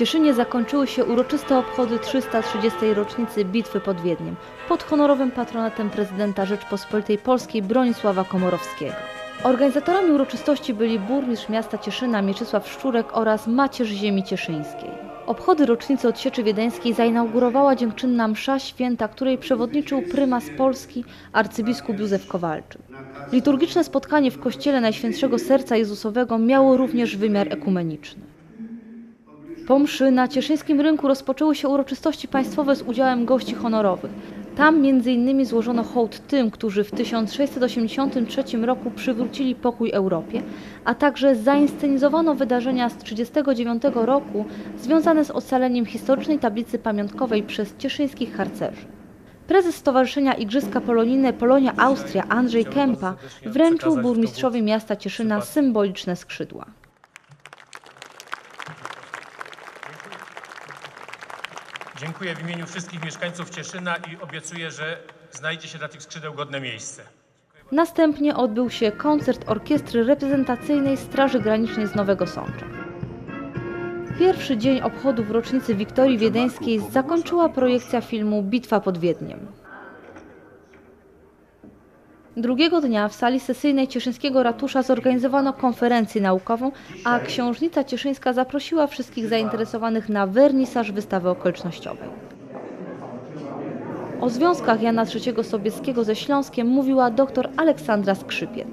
Cieszynie zakończyły się uroczyste obchody 330. rocznicy Bitwy pod Wiedniem pod honorowym patronatem prezydenta Rzeczpospolitej Polskiej Bronisława Komorowskiego. Organizatorami uroczystości byli burmistrz miasta Cieszyna Mieczysław Szczurek oraz macierz ziemi cieszyńskiej. Obchody rocznicy odsieczy wiedeńskiej zainaugurowała dziękczynna msza święta, której przewodniczył prymas Polski arcybiskup Józef Kowalczyk. Liturgiczne spotkanie w kościele Najświętszego Serca Jezusowego miało również wymiar ekumeniczny. Po mszy na cieszyńskim rynku rozpoczęły się uroczystości państwowe z udziałem gości honorowych. Tam m.in. złożono hołd tym, którzy w 1683 roku przywrócili pokój Europie, a także zainscenizowano wydarzenia z 1939 roku związane z ocaleniem historycznej tablicy pamiątkowej przez cieszyńskich harcerzy. Prezes Stowarzyszenia Igrzyska Polonijne Polonia Austria Andrzej Kępa wręczył burmistrzowi miasta Cieszyna symboliczne skrzydła. Dziękuję w imieniu wszystkich mieszkańców Cieszyna i obiecuję, że znajdzie się dla tych skrzydeł godne miejsce. Następnie odbył się koncert orkiestry reprezentacyjnej Straży Granicznej z Nowego Sącza. Pierwszy dzień obchodów rocznicy Wiktorii Wiedeńskiej zakończyła projekcja filmu Bitwa pod Wiedniem. Drugiego dnia w sali sesyjnej Cieszyńskiego Ratusza zorganizowano konferencję naukową, a księżnica cieszyńska zaprosiła wszystkich zainteresowanych na wernisaż wystawy okolicznościowej. O związkach Jana III Sobieskiego ze Śląskiem mówiła dr Aleksandra Skrzypiec.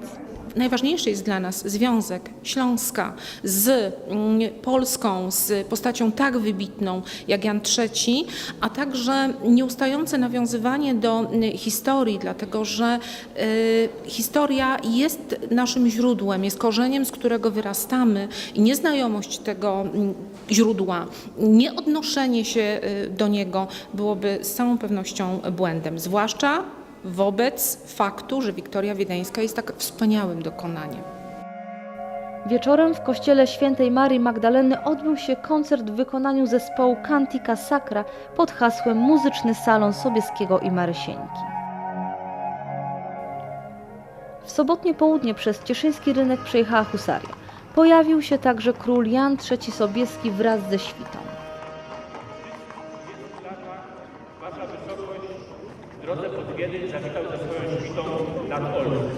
Najważniejszy jest dla nas związek Śląska z mm, Polską, z postacią tak wybitną jak Jan III, a także nieustające nawiązywanie do mm, historii, dlatego że y, historia jest naszym źródłem, jest korzeniem, z którego wyrastamy i nieznajomość tego mm, źródła, nieodnoszenie się y, do niego byłoby z całą pewnością błędem, zwłaszcza wobec faktu, że Wiktoria Wiedeńska jest tak wspaniałym dokonaniem. Wieczorem w kościele świętej Marii Magdaleny odbył się koncert w wykonaniu zespołu Cantica Sacra pod hasłem Muzyczny Salon Sobieskiego i Marysieńki. W sobotnie południe przez cieszyński rynek przejechała husaria. Pojawił się także król Jan III Sobieski wraz ze świtą. W drodze pod Wiedeń zawitał ze swoją świtą nad Olsztyn.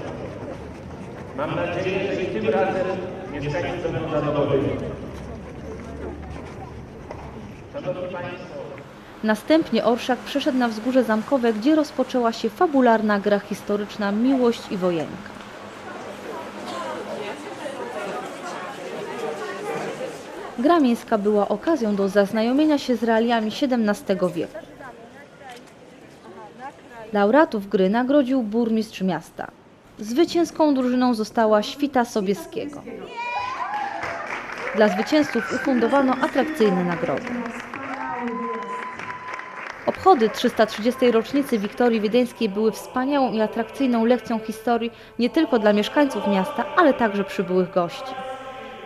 Mam nadzieję, że tym razem mieszkańcy będą zadowoleni. Szanowni Państwo, Następnie orszak przeszedł na wzgórze zamkowe, gdzie rozpoczęła się fabularna gra historyczna Miłość i Wojenka. Gra miejska była okazją do zaznajomienia się z realiami XVII wieku. Laureatów gry nagrodził burmistrz miasta. Zwycięską drużyną została Świta Sobieskiego. Dla zwycięzców ufundowano atrakcyjne nagrody. Obchody 330. rocznicy Wiktorii Wiedeńskiej były wspaniałą i atrakcyjną lekcją historii nie tylko dla mieszkańców miasta, ale także przybyłych gości.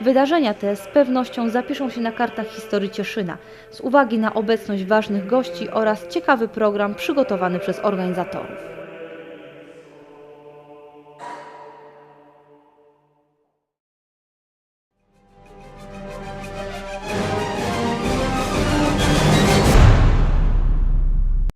Wydarzenia te z pewnością zapiszą się na kartach historii Cieszyna z uwagi na obecność ważnych gości oraz ciekawy program przygotowany przez organizatorów.